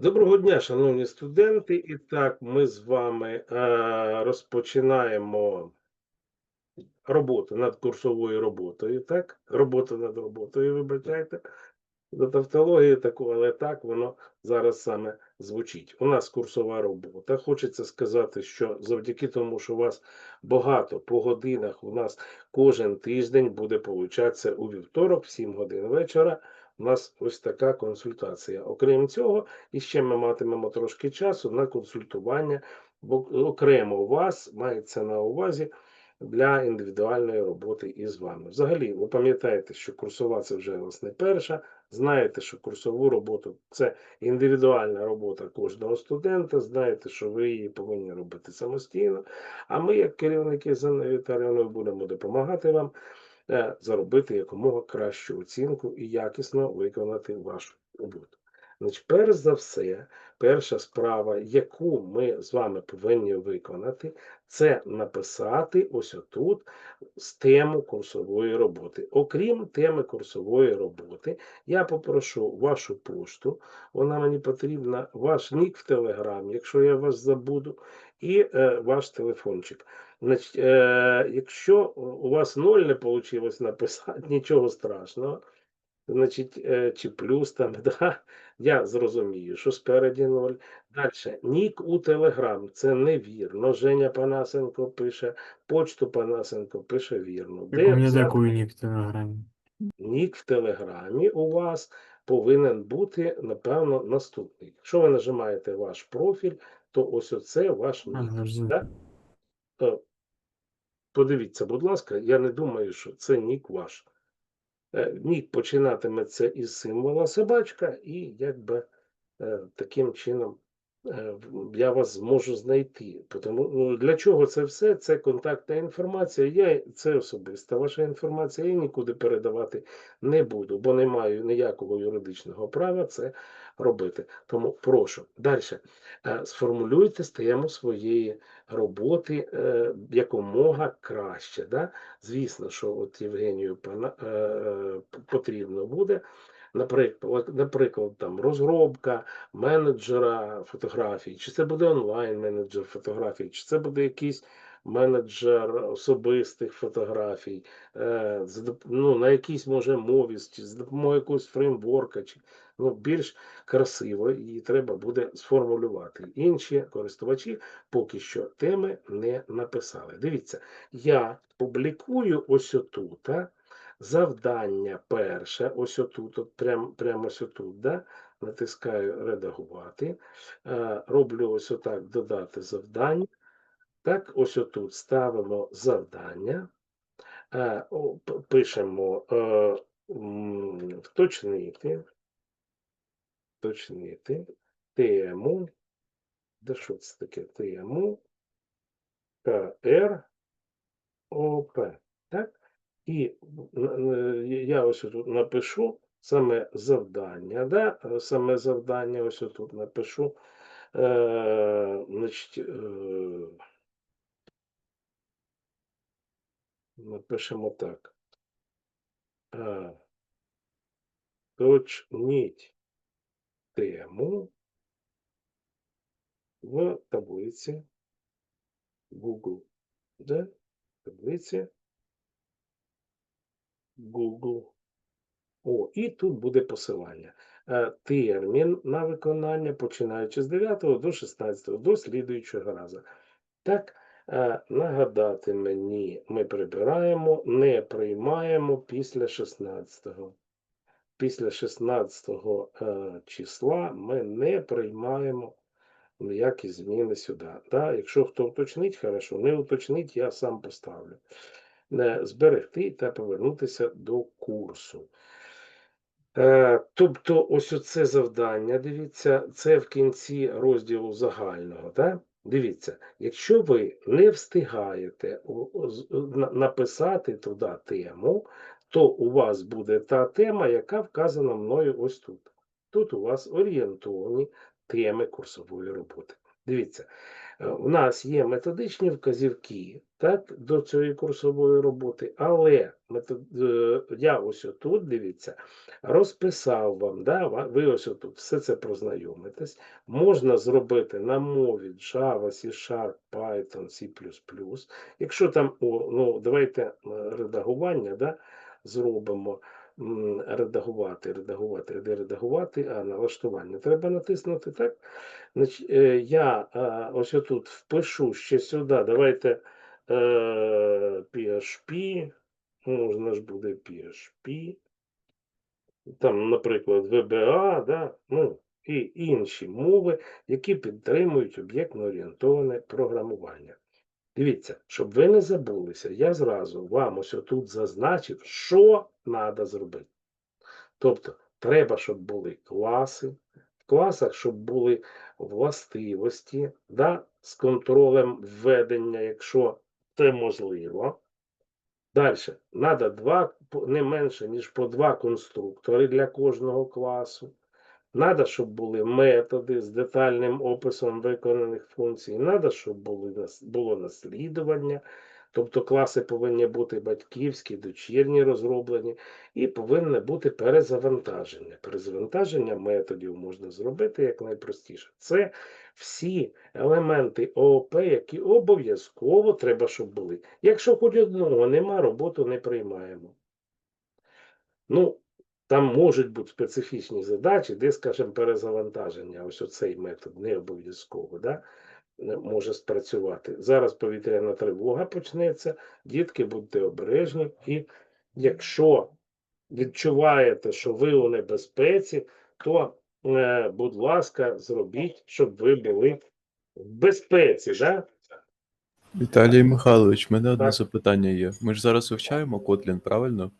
Доброго дня, шановні студенти. І так, ми з вами е, розпочинаємо роботу над курсовою роботою. Так, роботу над роботою, вибачайте. До тавтології таку, але так воно зараз саме звучить. У нас курсова робота. Хочеться сказати, що завдяки тому, що у вас багато по годинах, у нас кожен тиждень буде получатися у вівторок, в 7 годин вечора. У нас ось така консультація. Окрім цього, і ще ми матимемо трошки часу на консультування, бо окремо у вас мається на увазі для індивідуальної роботи із вами. Взагалі, ви пам'ятаєте, що курсова це вже вас не перша. Знаєте, що курсову роботу це індивідуальна робота кожного студента. Знаєте, що ви її повинні робити самостійно. А ми, як керівники з Анною будемо допомагати вам заробити якомога кращу оцінку і якісно виконати вашу роботу. Значить, перш за все, перша справа, яку ми з вами повинні виконати, це написати ось отут з тему курсової роботи. Окрім теми курсової роботи, я попрошу вашу пошту, вона мені потрібна, ваш нік в Телеграмі, якщо я вас забуду, і е, ваш телефончик. Значить, е, якщо у вас ноль не вийшло написати, нічого страшного. Значить, е, чи плюс там, да, я зрозумію, що спереді ноль. Далі, нік у Телеграм, це невірно. Женя Панасенко пише, почту Панасенко пише вірно. У меня взяти такой в Телеграме. нік в Телеграмі у вас повинен бути, напевно, наступний. Якщо ви нажимаєте ваш профіль, то ось оце ваш нік. Да? Е, Подивіться, будь ласка, я не думаю, що це нік ваш. Е, Нік починатиметься із символа собачка, і якби е, таким чином я вас зможу знайти. Тому ну, для чого це все? Це контактна інформація. Я це особиста ваша інформація. Я нікуди передавати не буду, бо не маю ніякого юридичного права це робити. Тому прошу далі. Сформулюйте тему своєї роботи е, якомога краще. Да? Звісно, що от Євгенію е, е, потрібно буде. Наприклад, наприклад, там розробка менеджера фотографій, чи це буде онлайн менеджер фотографій, чи це буде якийсь менеджер особистих фотографій, е, ну, на якійсь може мові, чи з допомогою якогось фреймворка, чи ну, більш красиво її треба буде сформулювати. Інші користувачі поки що теми не написали. Дивіться, я публікую ось отут завдання перше, ось отут, от прям, прямо ось отут, да? натискаю редагувати, е, роблю ось отак додати завдання. Так, ось отут ставимо завдання, е, пишемо е, вточнити, вточнити тему, де що це таке тему, КР, ОП. Так? І н- н- я ось тут напишу саме завдання, да? е, саме завдання ось тут напишу. Е, значить, е, напишемо так. Е, Точніть тему в таблиці Google. Да? Таблиці Google. О, і тут буде посилання. Е, Термін на виконання, починаючи з 9 до 16, до слідуючого разу. Так, е, нагадати мені, ми прибираємо, не приймаємо після 16-го. Після 16 е, числа ми не приймаємо ніякі зміни сюди. Да? Якщо хто уточнить, хорошо, не уточнить, я сам поставлю. Е, Зберегти та повернутися до курсу. Е, Тобто, ось оце завдання, дивіться, це в кінці розділу загального. Да? Дивіться, якщо ви не встигаєте на- написати туди тему, то у вас буде та тема, яка вказана мною ось тут. Тут у вас орієнтовні теми курсової роботи. Дивіться, е, у нас є методичні вказівки так, до цієї курсової роботи, але метод, е, я ось отут, дивіться, розписав вам, да, ви ось отут все це прознайомитесь. Можна зробити на мові Java, C-Sharp, Python, C++. Якщо там, ну, давайте е, редагування да, зробимо. Редагувати, редагувати, де редагувати, а налаштування. Треба натиснути так. Е, я е, ось отут впишу ще сюди. Давайте е, PHP, можна ж буде PHP, там, наприклад, VBA, да? ну, і інші мови, які підтримують об'єктно орієнтоване програмування. Дивіться, щоб ви не забулися, я зразу вам ось отут зазначив, що треба зробити. Тобто, треба, щоб були класи, в класах, щоб були властивості, да, з контролем введення, якщо це можливо. Далі, треба два, не менше, ніж по два конструктори для кожного класу. Надо, щоб були методи з детальним описом виконаних функцій. Надо, щоб були, було наслідування. Тобто класи повинні бути батьківські, дочірні розроблені, і повинне бути перезавантаження. Перезавантаження методів можна зробити як найпростіше. Це всі елементи ООП, які обов'язково треба, щоб були. Якщо хоч одного нема, роботу не приймаємо. Ну, там можуть бути специфічні задачі, де, скажімо, перезавантаження, ось оцей метод не обов'язково, да, може спрацювати. Зараз повітряна тривога почнеться, дітки, будьте обережні, і якщо відчуваєте, що ви у небезпеці, то, е, будь ласка, зробіть, щоб ви були в безпеці. Да? Віталій Михайлович, в мене одне Так. запитання є. Ми ж зараз вивчаємо Kotlin, правильно?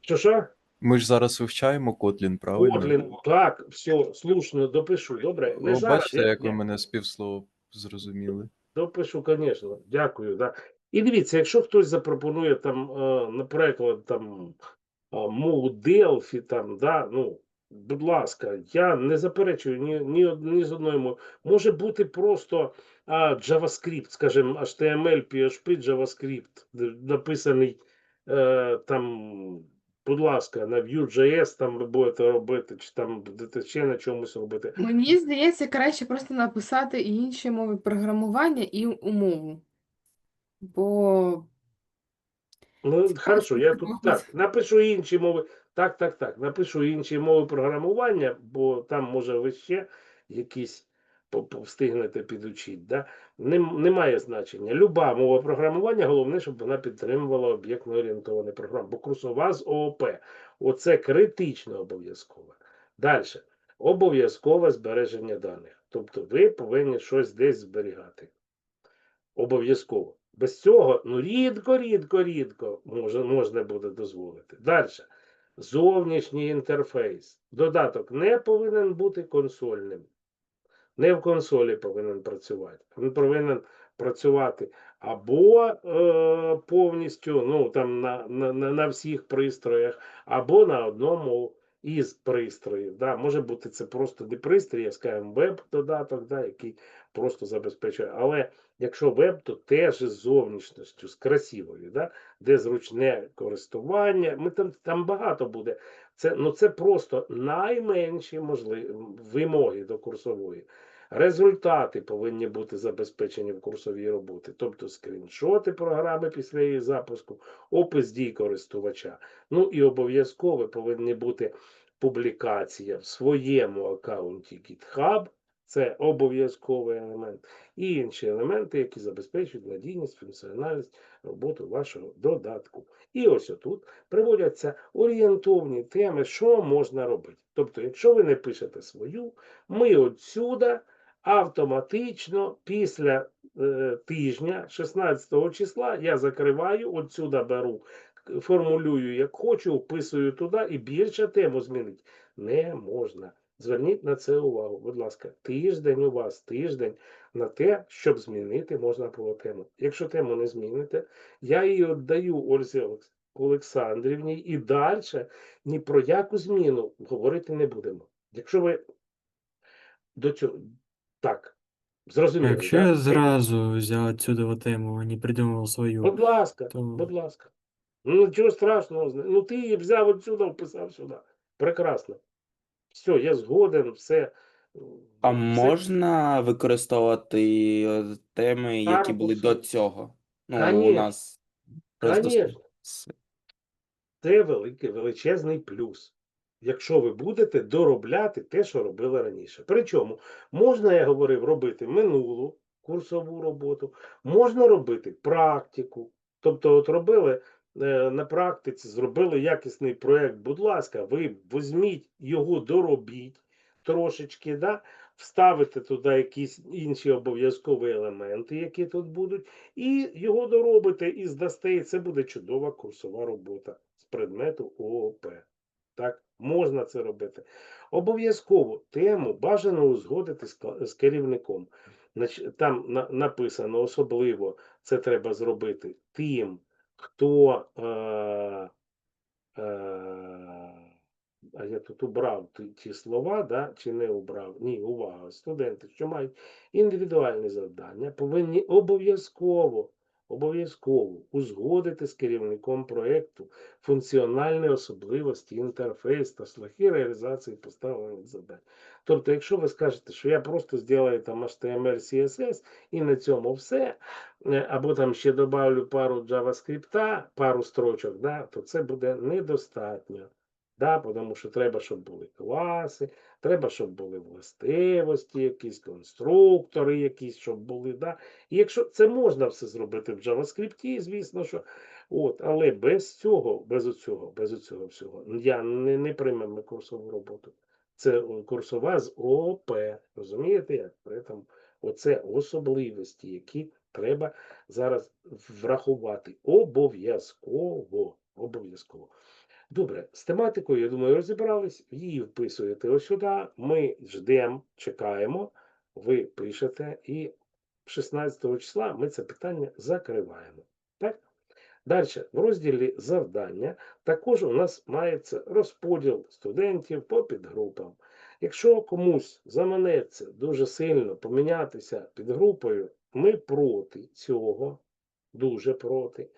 Що що? Ми ж зараз вивчаємо Kotlin, правильно? Котлін, так, все, слушно, допишу, добре. Не Ви зараз, бачите, як ви мене з півслова зрозуміли? Допишу, звісно, дякую. Да. І дивіться, якщо хтось запропонує там, е, наприклад, там е, мову Delphi, там, да, ну, будь ласка, я не заперечую ні, ні, ні з одної мови. Може бути просто а, JavaScript, скажімо, HTML, PHP, JavaScript, написаний е, там, будь ласка, на Vue.js там ви будете робити, чи там будете ще на чомусь робити. Мені здається, краще просто написати і інші мови програмування і умову. Бо Ну, хорошо, я тут так, напишу інші мови. Так, так, так. Напишу інші мови програмування, бо там, може, ви ще якісь встигнете підучити. Да? Немає значення. Люба мова програмування, головне, щоб вона підтримувала об'єктно орієнтоване програм. Бо курсова з ООП. Оце критично обов'язково. Далі. Обов'язкове збереження даних. Тобто ви повинні щось десь зберігати. Обов'язково. Без цього, ну, рідко, рідко, рідко може, можна буде дозволити. Далі. Зовнішній інтерфейс. Додаток не повинен бути консольним. Не в консолі повинен працювати. Він повинен працювати або е, повністю ну, там, на, на, на, всіх пристроях, або на одному із пристроїв. Да. Може бути це просто не пристрій, а скажімо, веб-додаток, да, який просто забезпечує. Але якщо веб, то теж із зовнішністю, з красивою, да, де зручне користування. Ми там, там багато буде. Це, ну, це просто найменші можливі вимоги до курсової. Результати повинні бути забезпечені в курсовій роботі, тобто скріншоти програми після її запуску, опис дій користувача. Ну і обов'язково повинні бути публікація в своєму аккаунті GitHub, це обов'язковий елемент, і інші елементи, які забезпечують надійність, функціональність роботи вашого додатку. І ось отут приводяться орієнтовні теми, що можна робити. Тобто, якщо ви не пишете свою, ми отсюда автоматично після е, тижня, 16 числа, я закриваю, отсюда беру, формулюю як хочу, вписую туди і більше тему змінити не можна. Зверніть на це увагу, будь ласка, тиждень у вас, тиждень на те, щоб змінити можна було тему. Якщо тему не зміните, я її віддаю Ользі Олександрівні і далі ні про яку зміну говорити не будемо. Якщо ви до цього так, Зрозуміло, Якщо да? я зразу отсюда вот тему, а не придумывал свою, Будь ласка, то будь ласка. Ну, нічого страшного. Ну, ти її взяв отсюда, вписав сюди. Прекрасно. Все, я згоден, все. А Все- можна використовувати е, теми, які були до цього? Ну, у Конечно. нас Конечно. Це великий, величезний плюс. Якщо ви будете доробляти те, що робили раніше. Причому можна, я говорив, робити минулу курсову роботу, можна робити практику. Тобто, от робили на практиці, зробили якісний проєкт, будь ласка, ви візьміть його, доробіть трошечки, да? вставите туди якісь інші обов'язкові елементи, які тут будуть, і його доробите і здасте, і це буде чудова курсова робота з предмету ООП. Так, можна це робити. Обов'язково тему бажано узгодити з, керівником. Там написано особливо це треба зробити тим, хто. Е, е, а я тут убрав ті слова, да, чи не убрав? Ні, увага. Студенти, що мають індивідуальні завдання, повинні обов'язково, обов'язково узгодити з керівником проєкту функціональні особливості, інтерфейс та шляхи реалізації поставлених завдань. Тобто, якщо ви скажете, що я просто зроблю там HTML, CSS і на цьому все, е, або там ще добавлю пару JavaScript, пару строчок, да, то це буде недостатньо. Да, тому що треба, щоб були класи, треба, щоб були властивості, якісь конструктори, якісь, щоб були. Да. І якщо це можна все зробити в JavaScript, звісно, що От, але без цього, без цього, без цього всього, я не, не приймемо курсову роботу. Це курсова з ООП. Розумієте як? При тому оце особливості, які треба зараз врахувати. Обов'язково. Обов'язково. Добре, з тематикою, я думаю, розібрались. Її вписуєте ось сюди. Ми ждемо, чекаємо, ви пишете, і 16 числа ми це питання закриваємо. Так? Далі, в розділі завдання також у нас мається розподіл студентів по підгрупам. Якщо комусь заманеться дуже сильно помінятися підгрупою, ми проти цього, дуже проти.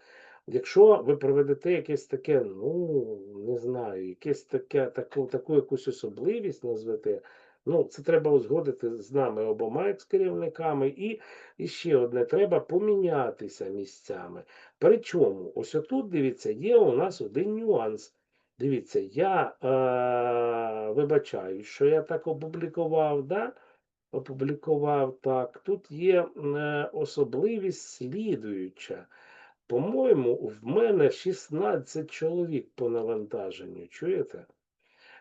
Якщо ви проведете якесь таке, ну не знаю, якесь таке, таку, таку якусь особливість назвете, ну це треба узгодити з нами обома як з керівниками. І, і ще одне, треба помінятися місцями. Причому, ось отут, дивіться, є у нас один нюанс. Дивіться, я е, вибачаю, що я так опублікував, да? опублікував так. Тут є е, особливість слідуюча. По-моєму, в мене 16 чоловік по навантаженню. Чуєте?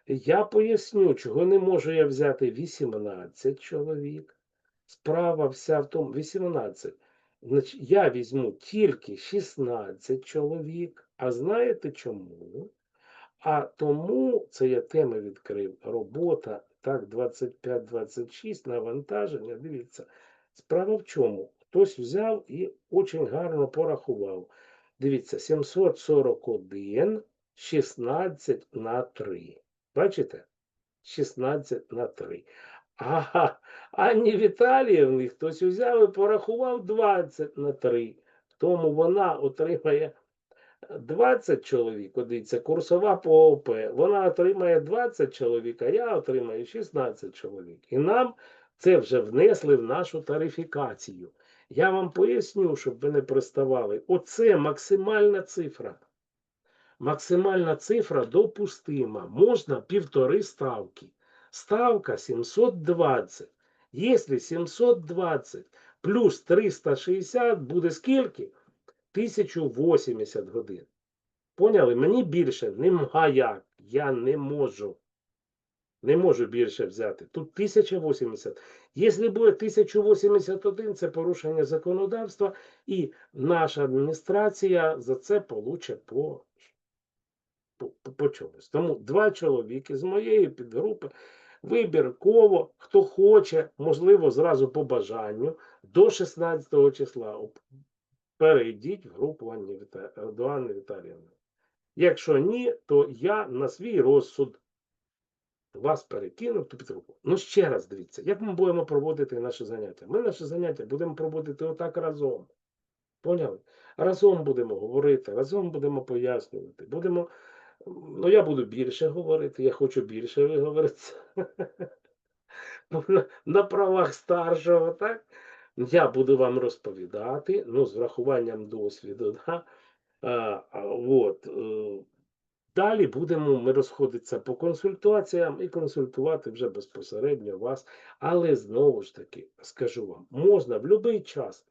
Я поясню, чого не можу я взяти 18 чоловік. Справа вся в тому, 18. Значить, я візьму тільки 16 чоловік. А знаєте чому? А тому, це я теми відкрив, робота, так, 25-26, навантаження, дивіться. Справа в чому? Хтось взяв і дуже гарно порахував. Дивіться, 741, 16 на 3. Бачите? 16 на 3. Ага, Анні Віталіївні хтось взяв і порахував 20 на 3. Тому вона отримає 20 чоловік, дивіться, курсова по ОП, вона отримає 20 чоловік, а я отримаю 16 чоловік. І нам це вже внесли в нашу тарифікацію. Я вам поясню, щоб ви не приставали. Оце максимальна цифра. Максимальна цифра допустима. Можна півтори ставки. Ставка 720. Якщо 720 плюс 360 буде скільки? 1080 годин. Поняли? Мені більше немає. Я не можу. Не можу більше взяти. Тут 1080. Якщо буде 1081, це порушення законодавства, і наша адміністрація за це получе по, по, по, чомусь. Тому два чоловіки з моєї підгрупи вибірково, хто хоче, можливо, зразу по бажанню, до 16 числа перейдіть в групу Анні Віта... до Анни Віталіївни. Якщо ні, то я на свій розсуд вас перекинув ту підгрупу. Ну, ще раз дивіться, як ми будемо проводити наші заняття? Ми наші заняття будемо проводити отак разом. Поняли? Разом будемо говорити, разом будемо пояснювати. Будемо, ну я буду більше говорити, я хочу більше виговоритися. На, на правах старшого, так? Я буду вам розповідати, ну, з врахуванням досвіду, да? а, а, от, е, Далі будемо ми розходитися по консультаціям і консультувати вже безпосередньо вас. Але знову ж таки скажу вам, можна в будь-який час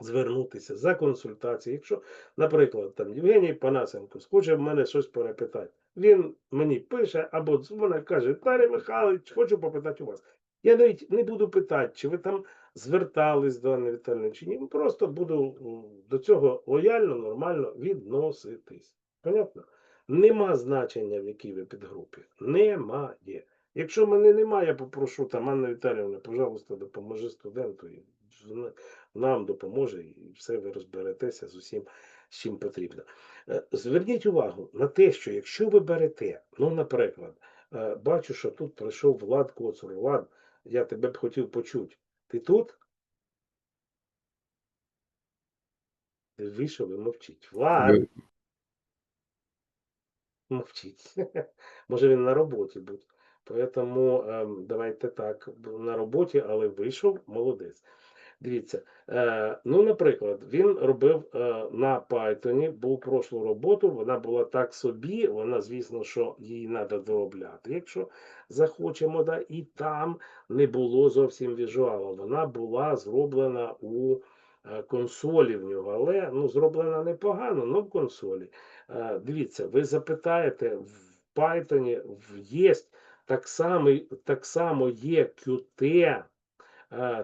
звернутися за консультацією. Якщо, наприклад, там Євгеній Панасенко схоче в мене щось перепитати, він мені пише або дзвонить, каже: Віталій Михайлович, хочу попитати у вас. Я навіть не буду питати, чи ви там звертались до Анни Віталіївни, чи ні. Просто буду до цього лояльно, нормально відноситись. Понятно? Нема значення, в якій ви підгрупі. Немає. Якщо мене немає, я попрошу там Анна Віталіївна, пожалуйста, допоможи студенту. І нам допоможе, і все ви розберетеся з усім, з чим потрібно. Е, Зверніть увагу на те, що якщо ви берете, ну, наприклад, е, бачу, що тут прийшов Влад Коцур. Влад, я тебе б хотів почути. Ти тут? Вийшов і мовчить. Влад! Мовчить. Може він на роботі будь. Поэтому давайте так, на роботі, але вийшов, молодець. Дивіться, е, ну, наприклад, він робив е, на Python, був прошлу роботу, вона була так собі, вона, звісно, що її треба доробляти, якщо захочемо, да, і там не було зовсім візуалу. Вона була зроблена у е, консолі в нього, але ну, зроблена непогано, але в консолі. Е, Дивіться, ви запитаєте в Python є так само, так само є Qt, е,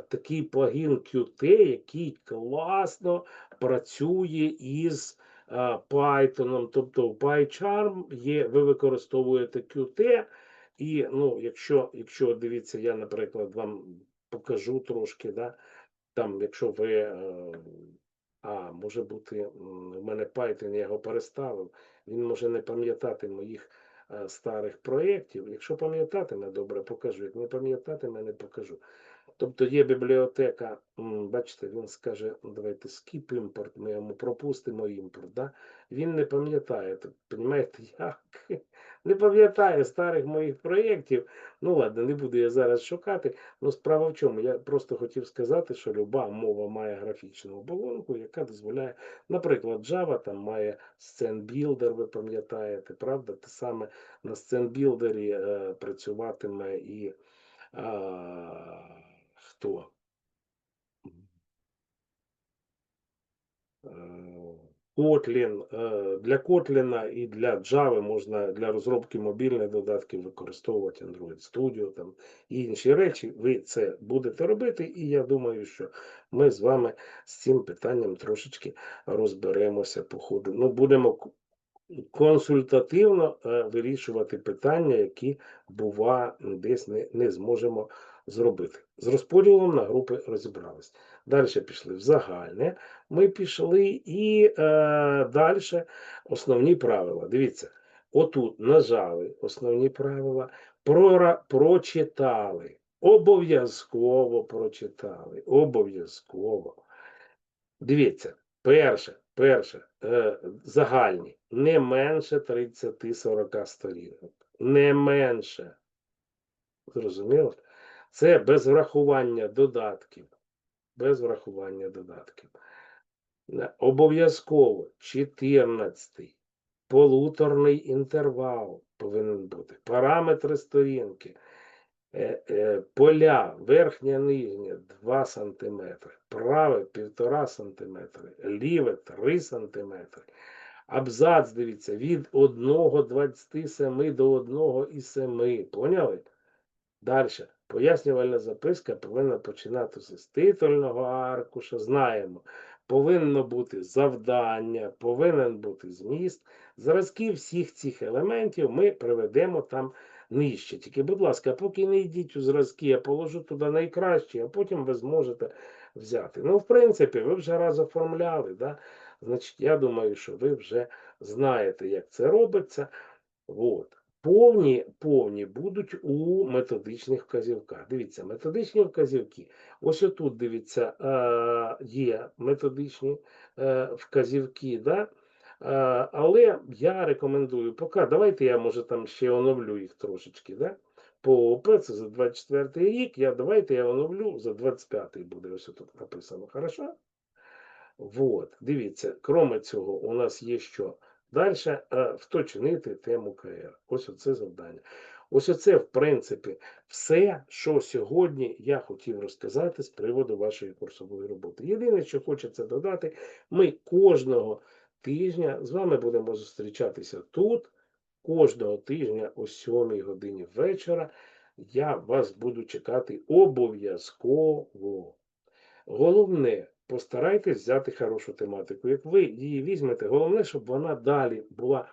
такий плагін Qt, який класно працює із е, Python. Тобто в PyCharm є, ви використовуєте Qt, і ну, якщо, якщо дивіться, я, наприклад, вам покажу трошки, да, там, якщо ви. А, може бути, в мене Python, я його переставив. Він може не пам'ятати моїх е, старих проєктів. Якщо пам'ятатиме, добре покажу. Як не пам'ятатиме, не покажу. Тобто є бібліотека, бачите, він скаже, «Ну, давайте skip імпорт, ми йому пропустимо імпорт. Да? Він не пам'ятає, розумієте, як? Не пам'ятає старих моїх проєктів. Ну ладно, не буду я зараз шукати. Ну, справа в чому? Я просто хотів сказати, що люба мова має графічну оболонку, яка дозволяє, наприклад, Java там має сценбілдер, ви пам'ятаєте, правда? Те саме на сценбілдері е, працюватиме і а, хто? Е, Kotlin. Е, Для Kotlin і для Java можна для розробки мобільних додатків використовувати Android Studio там, і інші речі. Ви це будете робити, і я думаю, що ми з вами з цим питанням трошечки розберемося по ходу. Ну, будемо консультативно е, вирішувати питання, які, бува, десь не, не зможемо зробити. З розподілом на групи розібрались. Далі пішли в загальне. Ми пішли і е, далі основні правила. Дивіться, отут нажали основні правила, прора, прочитали. Обов'язково прочитали. Обов'язково. Дивіться, перше, перше, е, загальні, не менше 30-40 сторінок. Не менше. Зрозуміло? Це без врахування додатків. Без врахування додатків. Е, Обов'язково 14 полуторний інтервал повинен бути. Параметри сторінки. Е, е, Поля верхня, нижня 2 см, праве 1,5 см, ліве 3 см. Абзац, дивіться, від 1,27 до 1,7. Поняли? Далі. Пояснювальна записка повинна починатися з титульного аркуша. Знаємо. Повинно бути завдання, повинен бути зміст. Зразки всіх цих елементів ми приведемо там нижче. Тільки, будь ласка, поки не йдіть у зразки, я положу туди найкраще, а потім ви зможете взяти. Ну, в принципі, ви вже раз оформляли, да? значить, я думаю, що ви вже знаєте, як це робиться. От. Повні, повні будуть у методичних вказівках. Дивіться, методичні вказівки. Ось отут, дивіться, е, є методичні е, вказівки, да? Е, але я рекомендую, поки, давайте я, може, там ще оновлю їх трошечки, да? По ОП це за 24 рік, я, давайте я оновлю, за 25 буде ось тут написано, хорошо? Вот, дивіться, кроме цього, у нас є що? Далі вточнити тему КР. Ось оце завдання. Ось оце, в принципі, все, що сьогодні я хотів розказати з приводу вашої курсової роботи. Єдине, що хочеться додати, ми кожного тижня з вами будемо зустрічатися тут, кожного тижня о 7 годині вечора. Я вас буду чекати обов'язково. Головне, постарайтесь взяти хорошу тематику. Як ви її візьмете, головне, щоб вона далі була.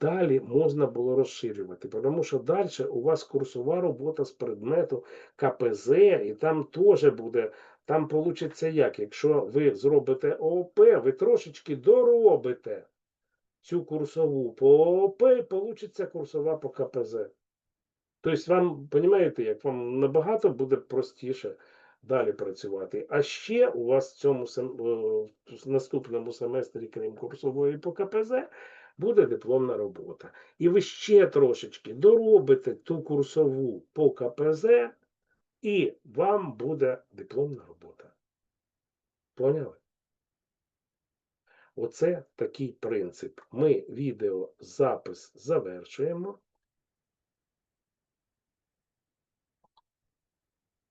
Далі можна було розширювати, тому що далі у вас курсова робота з предмету КПЗ, і там теж буде, там вийде як, якщо ви зробите ООП, ви трошечки доробите цю курсову по ООП, і вийде курсова по КПЗ. Тобто вам, розумієте, як вам набагато буде простіше далі працювати. А ще у вас в цьому в наступному семестрі, крім курсової по КПЗ, буде дипломна робота. І ви ще трошечки доробите ту курсову по КПЗ, і вам буде дипломна робота. Поняли? Оце такий принцип. Ми відеозапис завершуємо.